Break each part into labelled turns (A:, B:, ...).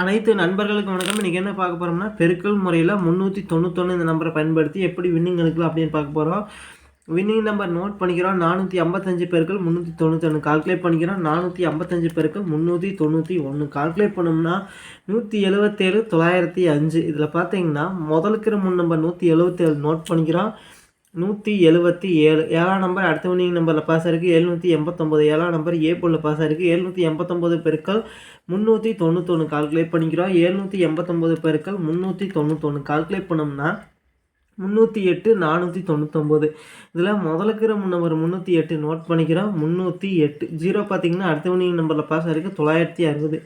A: அனைத்து நண்பர்களுக்கும் வணக்கம். இன்றைக்கி என்ன பார்க்க போகிறோம்னா பெருக்கல் முறையில் முந்நூற்றி தொண்ணூத்தொன்று இந்த நம்பரை பயன்படுத்தி எப்படி வின்னிங் எடுக்கலாம் அப்படின்னு பார்க்க போகிறோம் வின்னிங் நம்பர் நோட் பண்ணிக்கிறோம். நானூற்றி ஐம்பத்தஞ்சு பேருக்கள் முந்நூற்றி தொண்ணூத்தொன்று கால்குலேட் பண்ணிக்கிறோம். நானூற்றி ஐம்பத்தஞ்சு பேருக்கு முந்நூற்றி தொண்ணூற்றி ஒன்று கால்குலேட் பண்ணோம்னா நூற்றி எழுபத்தேழு தொள்ளாயிரத்தி அஞ்சு. இதில் பார்த்தீங்கன்னா முதலுக்கிற முன் நம்பர் நூற்றி எழுபத்தேழு நோட் பண்ணிக்கிறோம். நூற்றி எழுபத்தி ஏழு. ஏழாம் நம்பர் அடுத்த வினிங் நம்பரில் பாஸ் இருக்குது எழுநூற்றி எண்பத்தொம்போது ஏழாம் நம்பர் ஏ போலில் பாஸ் இருக்குது எழுநூற்றி எண்பத்தொம்போது பெருக்கள் முந்நூற்றி தொண்ணூத்தொன்று கால்குலேட் பண்ணிக்கிறோம். எழுநூற்றி எண்பத்தொம்போது பெருக்கள் முந்நூற்றி தொண்ணூத்தொன்று கால்குலேட் பண்ணோம்னா முந்நூற்றி எட்டு நானூற்றி தொண்ணூத்தொம்போது இதில் முதலுக்கிற நம்பர் முந்நூற்றி எட்டு நோட் பண்ணிக்கிறோம். முந்நூற்றி எட்டு. ஜீரோ பார்த்தீங்கன்னா அடுத்த வினிங் நம்பரில் பாஸ் ஆகிருக்கு தொள்ளாயிரத்தி அறுபது.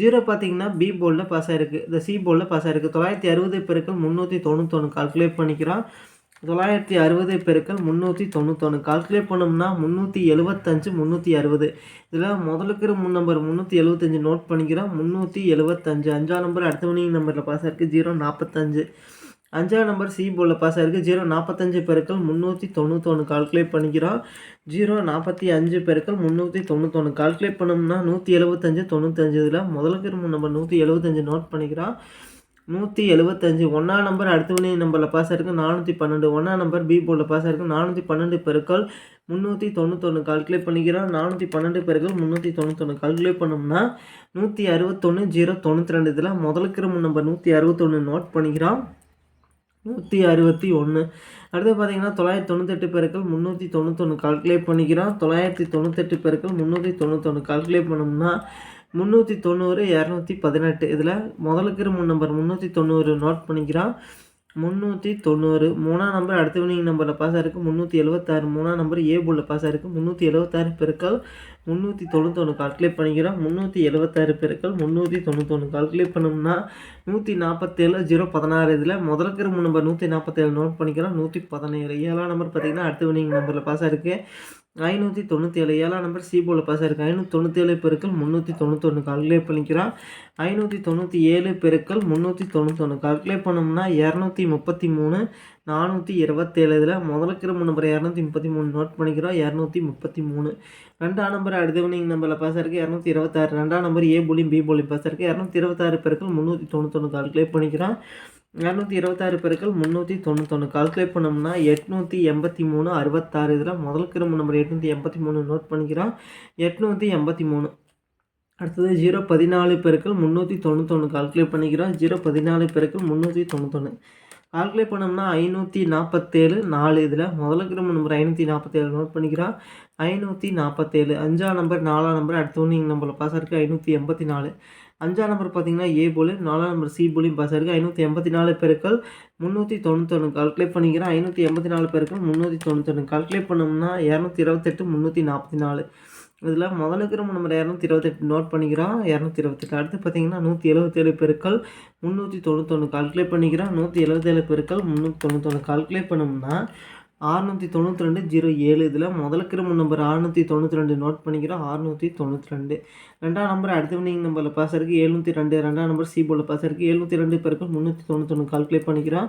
A: ஜீரோ பார்த்தீங்கன்னா பி போர்டில் பாஸ் ஆகிருக்கு இந்த சி போர்டில் பாஸ் ஆகிருக்கு தொள்ளாயிரத்தி அறுபது பெருக்கள் முந்நூற்றி தொண்ணூத்தொன்று கால்குலேட் பண்ணிக்கிறோம். தொள்ளாயிரத்தி அறுபது பெருக்கள் முந்நூற்றி தொண்ணூத்தொன்று கால்குலேட் பண்ணோம்னா முந்நூற்றி எழுபத்தஞ்சு முந்நூற்றி அறுபது. இதில் முதலுக்கு முன் நம்பர் முந்நூற்றி எழுபத்தஞ்சு நோட் பண்ணிக்கிறோம். முந்நூற்றி எழுபத்தஞ்சு அஞ்சாம் நம்பர் அடுத்த மணி நம்பரில் பாஸ் ஆயிருக்கு ஜீரோ நாற்பத்தஞ்சு அஞ்சாம் நம்பர் சி போர்டில் பாஸ் ஆயிருக்கு ஜீரோ நாற்பத்தஞ்சு பெருக்கள் முந்நூற்றி தொண்ணூத்தொன்று கால்குலேட் பண்ணிக்கிறோம். ஜீரோ நாற்பத்தி அஞ்சு பெருக்கள் முந்நூற்றி தொண்ணூத்தொன்று கால்குலேட் பண்ணோம்னா நூற்றி எழுபத்தஞ்சு தொண்ணூத்தஞ்சு. இதில் முதலுக்கு முன் நம்பர் நூற்றி எழுபத்தஞ்சு நோட் பண்ணிக்கிறோம். நூற்றி எழுபத்தஞ்சு ஒன்றா நம்பர் அடுத்த நம்பரில் பாஸ் ஆயிருக்கு. நானூற்றி பன்னெண்டு. ஒன்றா நம்பர் பி போர்டில் பாஸ் ஆயிருக்கு. நானூற்றி பன்னெண்டு பெருக்கள் முந்நூற்றி தொண்ணூத்தொன்று கால்குலேட் பண்ணிக்கிறோம். நானூற்றி பன்னெண்டு பெருக்கள் முந்நூற்றி தொண்ணூத்தொன்று கால்குலேட் பண்ணோம்னா நூற்றி அறுபத்தொன்று ஜீரோ தொண்ணூற்றி ரெண்டு. இதில் முதலுக்கிற நம்பர் நூற்றி அறுபத்தொன்று நோட் பண்ணிக்கிறோம். நூற்றி அறுபத்தி ஒன்று அடுத்து பார்த்தீங்கன்னா தொள்ளாயிரத்தி தொண்ணூத்தெட்டு பேருக்கள் முந்நூற்றி தொண்ணூத்தொன்று கால்குலேட் பண்ணிக்கிறோம். தொள்ளாயிரத்தி தொண்ணூத்தெட்டு பேருக்கள் முந்நூற்றி தொண்ணூத்தொன்று கால்குலேட் பண்ணோம்னா முந்நூற்றி தொண்ணூறு இரநூத்தி பதினெட்டு. இதில் முதலுக்கு மூணு நம்பர் முந்நூற்றி தொண்ணூறு நோட் பண்ணிக்கிறான் முந்நூற்றி தொண்ணூறு மூணாம் நம்பர் அடுத்த வினிங் நம்பரில் பாஸ் ஆயிருக்கு. முந்நூற்றி எழுபத்தாறு மூணாம் நம்பர் ஏ போர்டில் பாஸ் ஆயிருக்கு. முந்நூற்றி எழுபத்தாறு பெருக்கள் முந்நூற்றி தொண்ணூத்தொன்று கால்குலேட் பண்ணிக்கிறோம். முந்நூற்றி எழுபத்தாறு பெருக்கள் முந்நூற்றி தொண்ணூத்தொன்று கால்குலேட் பண்ணோம்னா நூற்றி நாற்பத்தேழு ஜீரோ பதினாறு. இதில் முதலுக்கு மூணு நம்பர் நூற்றி நாற்பத்தேழு நோட் பண்ணிக்கிறோம். நூற்றி பதினேழு. ஏழாம் நம்பர் பார்த்திங்கன்னா அடுத்த வினிங் நம்பரில் பாஸ் ஆயிருக்கு. ஐநூற்றி தொண்ணூற்றி ஏழு ஏழாம் நம்பர் சி போல் பாஸ் ஆயிருக்கு. ஐநூற்றி தொண்ணூற்றி ஏழு பெருக்கள் முந்நூற்றி தொண்ணூத்தொன்று கால்குலேட் பண்ணிக்கிறான் ஐநூற்றி தொண்ணூற்றி ஏழு பெருக்கள் முந்நூற்றி தொண்ணூத்தொன்று கால்குலேட் பண்ணோம்னா இரநூத்தி முப்பத்தி மூணு நானூற்றி இருபத்தேழு இதில் முதலுக்கிற நம்பர் இரநூத்தி முப்பத்தி மூணு நோட் பண்ணிக்கிறோம். இரநூத்தி முப்பத்தி மூணு. ரெண்டாம் நம்பர் அடுத்தவனிங் நம்பரில் பாஸ் ஆயிருக்கு. இரநூத்தி இருபத்தாறு. ரெண்டாம் நம்பர் ஏ போலியும் பி போலியும் பாஸ் ஆயிருக்கு. இரநூத்தி இருபத்தாறு பெருக்கள் முந்நூற்றி தொண்ணூத்தொன்று கால்குலேட் பண்ணிக்கிறான் இரநூத்தி இருபத்தாறு பெருக்கள் முந்நூற்றி தொண்ணூத்தொன்று கால்குலேட் பண்ணோம்னா எட்நூற்றி எண்பத்தி மூணு அறுபத்தாறு. இதில் முதல் கிரம நம்பர் எட்நூற்றி எண்பத்தி மூணு நோட் பண்ணிக்கிறோம். எட்நூற்றி எண்பத்தி மூணு. அடுத்தது ஜீரோ பதினாலு பெருக்கள் முந்நூற்றி தொண்ணூத்தொன்று கால்குலேட் பண்ணிக்கிறோம். ஜீரோ பதினாலு பெருக்கள் முந்நூற்றி தொண்ணூத்தொன்று கால்குலேட் பண்ணோம்னா ஐநூற்றி நாற்பத்தேழு நாலு இதில் முதல் கிரம நம்பர் ஐநூற்றி நாற்பத்தேழு நோட் பண்ணிக்கிறோம். ஐநூற்றி நாற்பத்தேழு அஞ்சாம் நம்பர் நாலாம் நம்பர் அடுத்த ஒன்று நம்பரில் பாஸ் இருக்குது ஐநூற்றி எண்பத்தி நாலு. அஞ்சாம் நம்பர் பார்த்தீங்கன்னா ஏ போலியும் நாலாம் நம்பர் சி போலியும் பாஸ் ஆயிருக்கு ஐநூற்றி எண்பத்தி நாலு பேருக்கள் முந்நூற்றி தொண்ணூத்தொன்று கால்குலேட் பண்ணிக்கிறேன். ஐநூற்றி எண்பத்தி நாலு பேருக்கள் முந்நூற்றி தொண்ணூத்தொன்று கால்குலேட் பண்ணோம்னா இரநூத்தி இருபத்தெட்டு முந்நூற்றி நாற்பத்தி நாலு. இதில் முதலுக்கு நம்ம நம்பர் இரநூத்தி இருபத்தெட்டு நோட் பண்ணிக்கிறோம். இரநூத்தி இருபத்தெட்டு. அடுத்து பார்த்தீங்கன்னா நூற்றி எழுபத்தேழு பெருக்கள் முந்நூற்றி தொண்ணூத்தொன்று கால்குலேட் பண்ணிக்கிறோம். நூற்றி எழுபத்தேழு பெருக்கள் முந்நூற்றி தொண்ணூத்தொன்று கால்குலேட் பண்ணோம்னா ஆறுநூற்றி தொண்ணூற்றி ரெண்டு ஜீரோ ஏழு. இதில் முதல் கிரும நம்பர் ஆறுநூற்றி தொண்ணூற்றி ரெண்டு நோட் பண்ணிக்கிறோம். ஆறுநூற்றி தொண்ணூற்றி ரெண்டு. ரெண்டாம் நம்பர் அடுத்த வினிங் நம்பரில் பாஸ் இருக்குது எழுநூற்றி ரெண்டு. ரெண்டாம் நம்பர் சி போர்டில் பாஸ் இருக்குது எழுநூற்றி ரெண்டு பேருக்கு முந்நூற்றி தொண்ணூற்றி ஒன்று கால்குலேட் பண்ணிக்கிறோம்.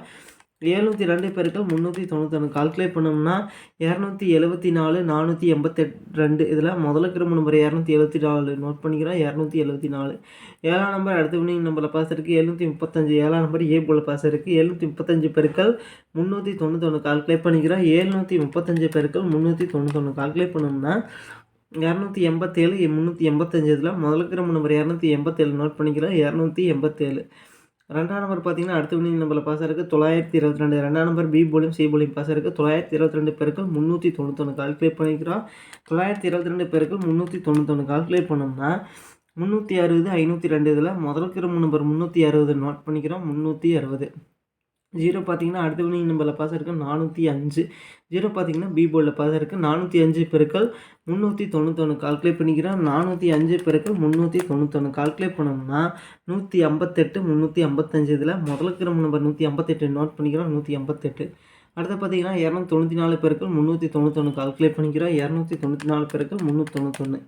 A: எழுநூற்றி ரெண்டு பெருக்கள் முந்நூற்றி தொண்ணூத்தொன்று கால்குலேட் பண்ணோம்னா இரநூத்தி எழுபத்தி நாலு நானூற்றி எண்பத்தெட் ரெண்டு. இதில் முதல்ல கிரம நம்பர் இரநூத்தி எழுபத்தி நாலு நோட் பண்ணிக்கிறோம் இரநூத்தி எழுபத்தி நாலு. ஏழாம் நம்பர் அடுத்த வினிங் நம்பரில் பாஸ் இருக்குது எழுநூற்றி முப்பத்தஞ்சு. ஏழாம் நம்பர் ஏ போல் பாஸ் இருக்குது எழுநூற்றி முப்பத்தஞ்சு பெருக்கள் முந்நூற்றி தொண்ணூத்தொன்று கால்குலேட் பண்ணிக்கிறோம் ஏழ்நூற்றி முப்பத்தஞ்சு பெருக்கள் முந்நூற்றி தொண்ணூத்தொன்று கால்குலேட் பண்ணோம்னா இரநூத்தி எண்பத்தேழு முந்நூற்றி எண்பத்தஞ்சு. இதில் முதல்ல கிரம நம்பர் இரநூத்தி எண்பத்தேழு நோட் பண்ணிக்கிறோம் இரநூத்தி எண்பத்தேழு. ரெண்டாம் நம்பர் பார்த்தீங்கன்னா அடுத்த வினிங் நம்பரில் பாஸ் இருக்குது தொள்ளாயிரத்தி இருபத்தி ரெண்டு ரெண்டாம் நம்பர் பி போலியும் சி போலியும் பாஸ் இருக்குது தொள்ளாயிரத்தி இருபத்தி ரெண்டு பேருக்கு முந்நூற்றி தொண்ணூத்தொன்று கால்குலேட் பண்ணிக்கிறோம். தொள்ளாயிரத்தி இருபத்தி ரெண்டு பேருக்கு முந்நூற்றி தொண்ணூத்தொன்று கால்குலேட் பண்ணோம்னா முந்நூற்றி அறுபது ஐநூற்றி ரெண்டு இதில் முதல் கிரம நம்பர் முந்நூற்றி அறுபது நோட் பண்ணிக்கிறோம். முந்நூற்றி அறுபது. ஜீரோ பார்த்தீங்கன்னா அடுத்த வினிங் நம்பரில் பாஸ் இருக்குது நானூற்றி அஞ்சு. ஜீரோ பார்த்தீங்கன்னா பி போர்டில் பாஸ் இருக்குது நானூற்றி அஞ்சு பெருக்கள் முந்நூற்றி தொண்ணூத்தொன்று கால்குலேட் பண்ணிக்கிறோம் நானூற்றி அஞ்சு பெருக்கள் முந்நூற்றி தொண்ணூத்தொன்று கால்குலேட் பண்ணோம்னா நூற்றி ஐம்பத்தெட்டு முந்நூற்றி ஐம்பத்தஞ்சு இதில் முதல் கிரம நம்பர் நூற்றி ஐம்பத்தெட்டு நோட் பண்ணிக்கிறோம். நூற்றி ஐம்பத்தெட்டு. அடுத்து பார்த்தீங்கன்னா இரநூத்தி தொண்ணூற்றி நாலு பேருக்கு முந்நூற்றி தொண்ணூத்தொன்று கால்குலேட் பண்ணிக்கிறோம். இரநூத்தி தொண்ணூற்றி நாலு பேருக்கு முந்நூற்றி தொண்ணூத்தொன்று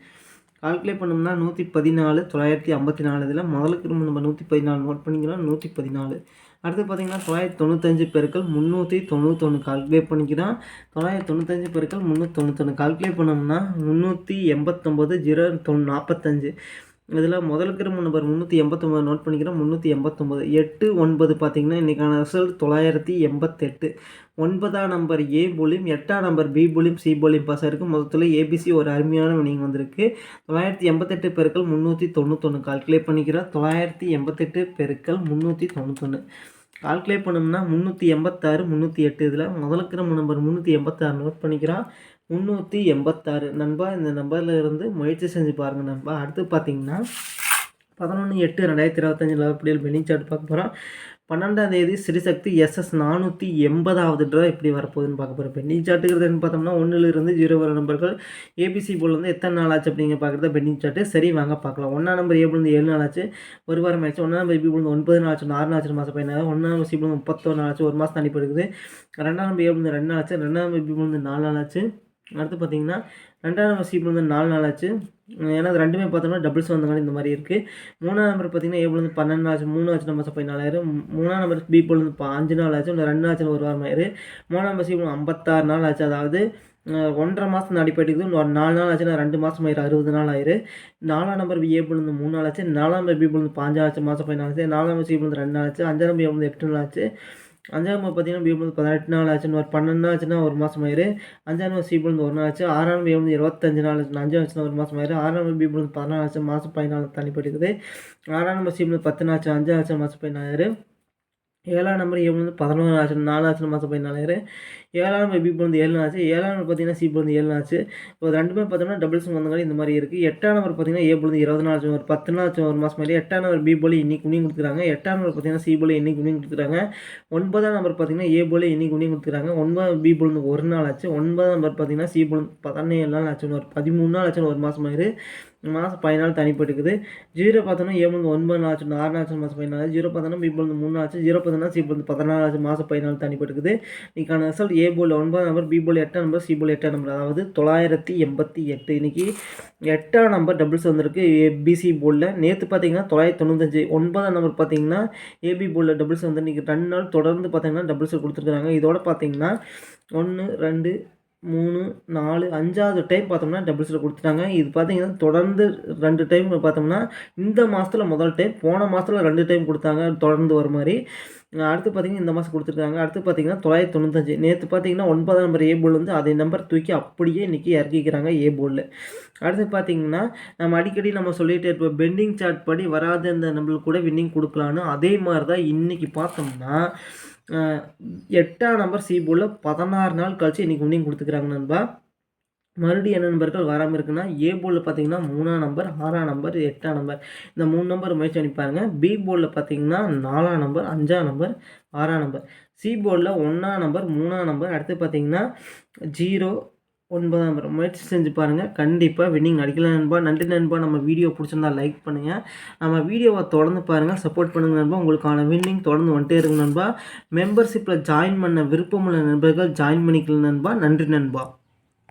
A: கால்குலேட் பண்ணோம்னா நூற்றி பதினாலு தொள்ளாயிரத்தி ஐம்பத்தி நாலு இதில் முதலுக்கு கிரம நம்பர் நூற்றி பதினாலு நோட் பண்ணிக்கிறோம். நூற்றி பதினாலு. அடுத்து பார்த்தீங்கன்னா தொள்ளாயிரத்தி தொண்ணூத்தஞ்சு பெருக்கள் முந்நூற்றி தொண்ணூத்தொன்று கால்குலேட் பண்ணிக்கிறான் தொள்ளாயிரத்தி தொண்ணூத்தஞ்சு பெருக்கள் முந்நூற்றி தொண்ணூத்தொன்று கால்குலேட் பண்ணோம்னா முந்நூற்றி எண்பத்தொம்போது ஜீரோ தொண்ணூ நாற்பத்தஞ்சு இதில் முதல் இருக்கிற நம்பர் முந்நூற்றி எண்பத்தொம்பது நோட் பண்ணிக்கிறோம் முந்நூற்றி எண்பத்தொம்பது. எட்டு ஒன்பது பார்த்திங்கன்னா இன்றைக்கான ரிசல்ட் தொள்ளாயிரத்தி எண்பத்தெட்டு. ஒன்பதாம் நம்பர் ஏ போலியும் எட்டாம் நம்பர் பி போலியும் சி போலியும் பாஸ் ஆயிருக்கு. மொத்தத்தில் ஏபிசி ஒரு அருமையான வினிங் வந்திருக்கு. தொள்ளாயிரத்தி எண்பத்தெட்டு பெருக்கள் முந்நூற்றி தொண்ணூத்தொன்று கால்குலேட் பண்ணிக்கிறோம். தொள்ளாயிரத்தி எண்பத்தெட்டு பெருக்கள் முந்நூற்றி தொண்ணூத்தொன்று கால்குலேட் பண்ணோம்னா முந்நூற்றி எண்பத்தாறு முந்நூற்றி எட்டு இதில் முதல் கிரம நம்பர் முந்நூற்றி எண்பத்தாறு நோட் பண்ணிக்கிறோம். முந்நூற்றி எண்பத்தாறு. நண்பா இந்த நம்பரில் இருந்து முயற்சி செஞ்சு பாருங்கள் நண்பா. அடுத்து பார்த்தீங்கன்னா பதினொன்று எட்டு ரெண்டாயிரத்தி இருபத்தஞ்சில் அப்படியே பெனிங் சார்ட் பார்க்க போகிறோம் பன்னெண்டாம் தேதி ஸ்ரீசக்தி எஸ்எஸ் நானூற்றி எண்பதாவது ட்ரா எப்படி வரப்போகுதுன்னு பார்க்க போகிறோம் பெண்டிங் சார்ட்டுங்கிறது பார்த்தோம்னா ஒன்றிலிருந்து ஜீரோ வர நம்பர்கள் ஏபிசி போல் வந்து எத்தனை நாள் ஆச்சு அப்படிங்க பார்க்குறது பெண்டிங் சார்ட்டு சரி வாங்க பார்க்கலாம். ஒன்றாம் நம்பர் ஏ ஏழு நாள் ஆச்சு ஒரு வாரம் ஆச்சு. ஒன்றாம் நம்பர் பி ஒன்பது நாள் ஆச்சு ஆறு நாள் ஆச்சு மாதம் பையனாக ஒன்றாம் நம்பர் சி முப்பத்தொன்று நாள் ஆச்சு ஒரு மாதம் தண்ணி போயிருக்குது ரெண்டாம் நம்பர் ஏ ரெண்டு நாள் ஆச்சு ரெண்டாம் நம்பர் பி நாலு நாள் ஆச்சு. அடுத்து பார்த்தீங்கன்னா ரெண்டாம் நம்பர் சி வந்து நாலு நாள் ஆச்சு. ஏன்னா அது ரெண்டுமே பார்த்தோம்னா டபுள்ஸ் வந்தவங்க இந்த மாதிரி இருக்குது மூணாம் நம்பர் பார்த்தீங்கன்னா ஏ வந்து பன்னெண்டு ஆச்சு மூணு ஆச்சு நம்ம போய் நாலாயிரம். மூணாம் நம்பர் பி வந்து அஞ்சு நாள் ஆச்சு இல்லை ரெண்டு ஆச்சு ஒரு வாரம் ஆயிரு. மூணாம் நம்பர் சி ஐம்பத்தாறு நாள் ஆச்சு. அதாவது ஒன்றரை மாதம் அடிப்படைக்குது ஒரு நாலு நாள் ஆச்சுன்னா ரெண்டு மாதம் ஆயிரும் அறுபது நாள் ஆயிரு. நாலாம் நம்பர் ஏ இருந்து மூணு நாள் ஆச்சு. நாலாம் நம்பர் பி இருந்து பாஞ்சு ஆச்சு மாதம் பதினாலு ஆச்சு. நாலாம் நம்பர் சி இருந்து ரெண்டு நாள் ஆச்சு. அஞ்சாம் நம்பர் வந்து எட்டு நாள் ஆச்சு. அஞ்சாம் நம்பர் பார்த்தீங்கன்னா பிஎம் வந்து பதினெட்டு நாள் ஆச்சுன்னு ஒரு பன்னெண்டு நாள் ஆச்சுன்னா ஒரு மாதம் ஆயிரு. அஞ்சாம் நம்பர் சி வந்து ஒரு நாள் ஆச்சு. ஆறாம் பிஎம் வந்து இருபத்தஞ்சு நாள் ஆச்சு. அஞ்சாம் ஆச்சுன்னா ஒரு மாதம் ஆயிரு. ஆறாம் நம்பர் பி வந்து பதினாலு ஆச்சு. மாதம் பதினாலு தனிப்பட்டிருக்குது ஆறாம் நம்பர் பத்து நாள் ஆச்சு. அஞ்சாம் ஆச்சு மாதம் பதினாயிரம் ஏழாம் நம்பர் ஏழு வந்து பதினோரு ஆச்சு நாலு ஆச்சு மாதம் பதினாலாயிரம் ஏழாம் நம்பர் பி வந்து ஏழு ஆச்சு. ஏழாம் நம்பர் பார்த்தீங்கன்னா சி வந்து ஏழு ஆச்சு. இப்போ ரெண்டுமே பார்த்தோம்னா டபுள்ஸ் வந்தங்கால இந்த மாதிரி இருக்குது எட்டாம் நம்பர் பார்த்தீங்கன்னா ஏ வந்து இருபது நாள் ஆச்சு. ஒரு பத்து நாள் ஆச்சு ஒரு மாதம் மாதிரி எட்டாம் நம்பர் பி போல இன்னைக்கு குனியும் கொடுக்குறாங்க எட்டாம் நம்பர் பார்த்தீங்கன்னா சி போல இன்னைக்கு குனியும் கொடுத்துருக்காங்க ஒன்பதாம் நம்பர் பார்த்தீங்கன்னா ஏ போல இன்னைக்கு குனியும் கொடுத்துருக்காங்க ஒன்பதாம் பி போல் ஒரு நாள் ஆச்சு. ஒன்பதாம் நம்பர் பார்த்தீங்கன்னா சி போல் பதினேழு நாள் ஆச்சு ஒரு பதிமூணு நாள் ஆச்சு ஒரு மாதம் மாதிரி மாதம் பதினாலு தனிப்பட்டுக்குது. ஜீரோ பார்த்தோன்னா ஏ ஒன்பது நாள் ஆச்சு ஆறு நாள் மாதம் பதினாலு. ஜீரோ பார்த்தோன்னா பி வந்து மூணு ஆச்சு ஜீரோ பார்த்தோன்னா சி வந்து பதினாலு ஆச்சு மாதம் பதினாலு தனிப்பட்டுக்குது. இன்னைக்கான ரிசல்ட் ஏ போல் ஒன்பது நம்பர் பி போல் எட்டாம் நம்பர் சி போல் எட்டாம் நம்பர் அதாவது தொள்ளாயிரத்தி எண்பத்தி எட்டு. இன்றைக்கி எட்டாம் நம்பர் டபுள்ஸ் வந்திருக்கு ஏபிசி போலில். நேற்று பார்த்தீங்கன்னா தொள்ளாயிரத்தி தொண்ணூத்தஞ்சு ஒன்பதாம் நம்பர் பார்த்தீங்கன்னா ஏபி போர்டில் டபுள்ஸ் வந்து இன்றைக்கி ரெண்டு நாள் தொடர்ந்து பார்த்தீங்கன்னா டபுள்ஸ் கொடுத்துருக்காங்க. இதோட பார்த்தீங்கன்னா ஒன்று ரெண்டு மூணு நாலு அஞ்சாவது டைம் பார்த்தோம்னா டபுள்ஸில் கொடுத்துட்டாங்க. இது பார்த்தீங்கன்னா தொடர்ந்து ரெண்டு டைம் பார்த்தோம்னா இந்த மாதத்தில் முதல் டைம் போன மாதத்தில் ரெண்டு டைம் கொடுத்தாங்க தொடர்ந்து வர மாதிரி. அடுத்து பார்த்தீங்கன்னா இந்த மாதம் கொடுத்துருக்காங்க. அடுத்து பார்த்தீங்கன்னா தொள்ளாயிரத்தி தொண்ணூத்தஞ்சு. நேற்று பார்த்தீங்கன்னா ஒன்பதாம் நம்பர் ஏ போல் வந்து அதே நம்பர் தூக்கி அப்படியே இன்றைக்கி இறக்கிக்கிறாங்க ஏ போலில் அடுத்து பார்த்தீங்கன்னா நம்ம அடிக்கடி நம்ம சொல்லிகிட்டே இருப்போம் பெண்டிங் சார்ட் படி வராத இந்த நம்மளுக்கு கூட வின்னிங் கொடுக்கலான்னு அதே மாதிரி தான் இன்றைக்கி பார்த்தோம்னா எட்டாம் நம்பர் சி போர்டில் பதினாறு நாள் கழிச்சு இன்றைக்கி வின்னிங் கொடுத்துக்கிறாங்க நண்பா. மறுபடியும் என்ன நம்பர்கள் வராமல் இருக்குன்னா ஏ போர்டில் பார்த்தீங்கன்னா மூணாம் நம்பர் ஆறாம் நம்பர் எட்டாம் நம்பர் இந்த மூணு நம்பர் முயற்சி பண்ணி பாருங்கள் பி போர்டில் பார்த்தீங்கன்னா நாலாம் நம்பர் அஞ்சாம் நம்பர் ஆறாம் நம்பர் சி போர்டில் ஒன்றாம் நம்பர் மூணாம் நம்பர் அடுத்து பார்த்தீங்கன்னா ஜீரோ ஒன்பதாம் நம்பர் முயற்சி செஞ்சு பாருங்கள் கண்டிப்பாக வின்னிங் அடிக்கலாம் நண்பா. நன்றி நண்பா. நம்ம வீடியோ பிடிச்சிருந்தா லைக் பண்ணுங்கள் நம்ம வீடியோவை தொடர்ந்து பாருங்கள் சப்போர்ட் பண்ணுங்கள் நண்பா. உங்களுக்கான வின்னிங் தொடர்ந்து வந்துட்டே இருக்கு நண்பா. மெம்பர்ஷிப்பில் ஜாயின் பண்ண விருப்பமுள்ள நண்பர்கள் ஜாயின் பண்ணிக்கலாம் நண்பா. நன்றி நண்பா.